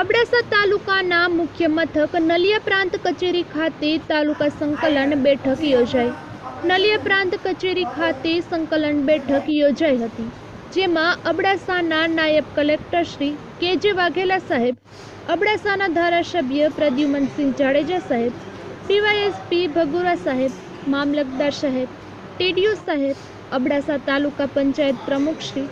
અબડાસા તાલુકાના મુખ્ય મથક નલિયા પ્રાંત કચેરી ખાતે તાલુકા સંકલન બેઠક યોજાઈ. નલિયા પ્રાંત કચેરી ખાતે સંકલન બેઠક યોજાઈ હતી, જેમાં અબડાસાના નાયબ કલેક્ટર શ્રી કે જે વાઘેલા સાહેબ, અબડાસાના ધારાસભ્ય પ્રદ્યુમનસિંહ જાડેજા સાહેબ ડીવાયએસપી ભગુરા સાહેબ, મામલતદાર સાહેબ ટીડીઓ સાહેબ, અબડાસા તાલુકા પંચાયત પ્રમુખશ્રી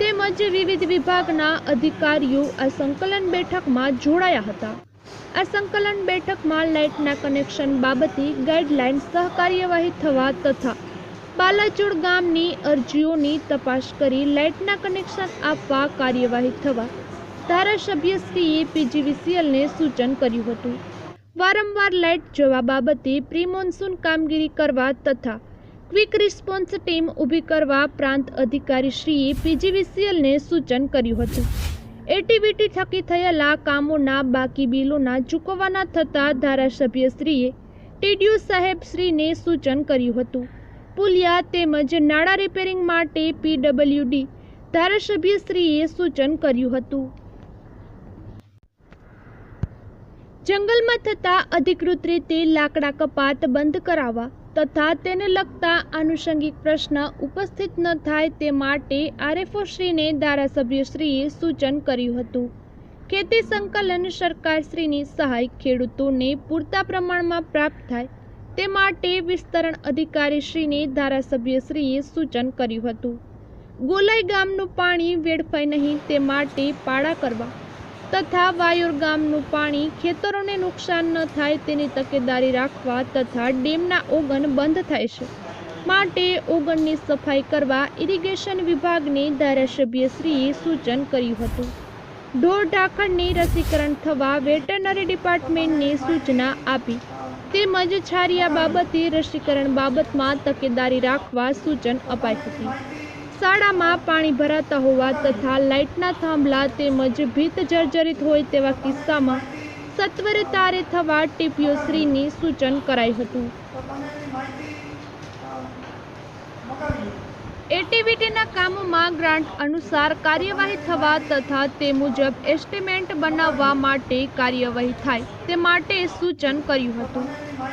તેમજ વિવિધ વિભાગના અધિકારીઓ આ સંકલન બેઠકમાં જોડાયા હતા. આ સંકલન બેઠકમાં લાઇટના કનેક્શન બાબતે ગાઈડલાઇન સહકાર્યવાહી થવા તથા બાલાચોડ ગામની અરજીઓની તપાસ કરી લાઇટના કનેક્શન આપવા કાર્યવાહી થવા ધારાસભ્ય શ્રીએ પીજીવીસીએલને સૂચન કર્યું હતું. વારંવાર લાઇટ જવા બાબતે પ્રી મોન્સૂન કામગીરી કરવા તથા ક્વિક રિસ્પોન્સ ટીમ ઊભી કરવા પ્રાંત અધિકારીશ્રીએ પીજીવીસીએલને સૂચન કર્યું હતું. એટીવીટી થકી થયેલા કામોના બાકી બિલોના ચૂકવવાના થતાં ધારાસભ્યશ્રીએ ટીડીયુ સાહેબશ્રીને સૂચન કર્યું હતું. પુલિયા તેમજ નાણાં રિપેરિંગ માટે પીડબ્લ્યુડી ધારાસભ્યશ્રીએ સૂચન કર્યું હતું. જંગલમાં થતા અધિકૃત રીતે લાકડા કપાત બંધ કરાવવા તથા તેને લગતા આનુષંગિક પ્રશ્ન ઉપસ્થિત ન થાય તે માટે આરએફઓશ્રીને ધારાસભ્યશ્રીએ સૂચન કર્યું હતું. ખેતી સંકલન સરકારશ્રીની સહાય ખેડૂતોને પૂરતા પ્રમાણમાં પ્રાપ્ત થાય તે માટે વિસ્તરણ અધિકારીશ્રીને ધારાસભ્યશ્રીએ સૂચન કર્યું હતું. ગોલાઈ ગામનું પાણી વેડફાય નહીં તે માટે પાળા કરવા તથા વાયોર ગામનું પાણી ખેતરોને નુકસાન ન થાય તેની તકેદારી રાખવા તથા ડેમના ઓગન બંધ થાય છે. માટે ઓગણની સફાઈ કરવા ઇરિગેશન વિભાગને ધારાસભ્યશ્રીએ સૂચન કર્યું હતું. ઢોર ઢાંખણની રસીકરણ થવા વેટરનરી ડિપાર્ટમેન્ટને સૂચના આપી. તેમજ છારિયા બાબતે રસીકરણ બાબતમાં તકેદારી રાખવા સૂચન અપાઈ હતી. શાળામાં પાણી ભરાતા હોવા તથા લાઇટના થાંભલા તેમજ ભીત જર્જરિત હોય તેવા કિસ્સામાં સત્વરે તારે થવા ટીપીઓશ્રીની સૂચન કરાયું હતું. એટીવીટીના કામોમાં ગ્રાન્ટ અનુસાર કાર્યવાહી થવા તથા તે મુજબ એસ્ટિમેટ બનાવવા માટે કાર્યવાહી થાય તે માટે સૂચન કર્યું હતું.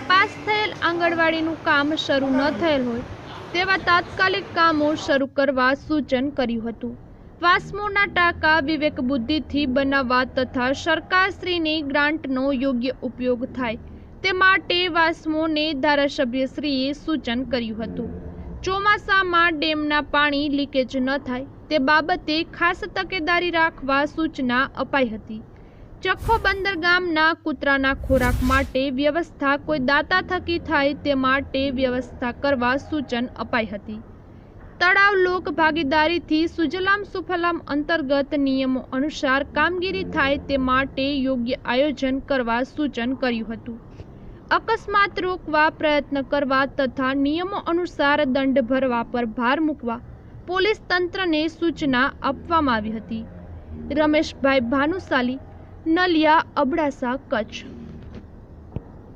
પાસ થયેલ આંગણવાડીનું કામ શરૂ ન થયેલ હોય તેવા તાત્કાલિક કામો શરૂ કરવા સૂચન કર્યું હતું. વાસ્મોના ટાંકા વિવેક બુદ્ધિથી બનાવવા તથા સરકારશ્રીની ગ્રાન્ટનો યોગ્ય ઉપયોગ થાય તે માટે વાસ્મોને ધારાસભ્યશ્રીએ સૂચન કર્યું હતું. ચોમાસામાં ડેમના પાણી લીકેજ ન થાય તે બાબતે ખાસ તકેદારી રાખવા સૂચના અપાઈ હતી. ચખ્ખો બંદર ગામના કૂતરાના ખોરાક માટે વ્યવસ્થા કોઈ દાતા થકી થાય તે માટે વ્યવસ્થા કરવા સૂચન અપાઈ હતી. તળાવ લોક ભાગીદારીથી સુજલામ સુફલામ અંતર્ગત નિયમો અનુસાર કામગીરી થાય તે માટે યોગ્ય આયોજન કરવા સૂચન કર્યું હતું. અકસ્માત રોકવા પ્રયત્ન કરવા તથા નિયમો અનુસાર દંડ ભરવા પર ભાર મૂકવા પોલીસ તંત્રને સૂચના આપવામાં આવી હતી. રમેશભાઈ ભાનુશાલી નલિયા અબડાસા કચ્છ.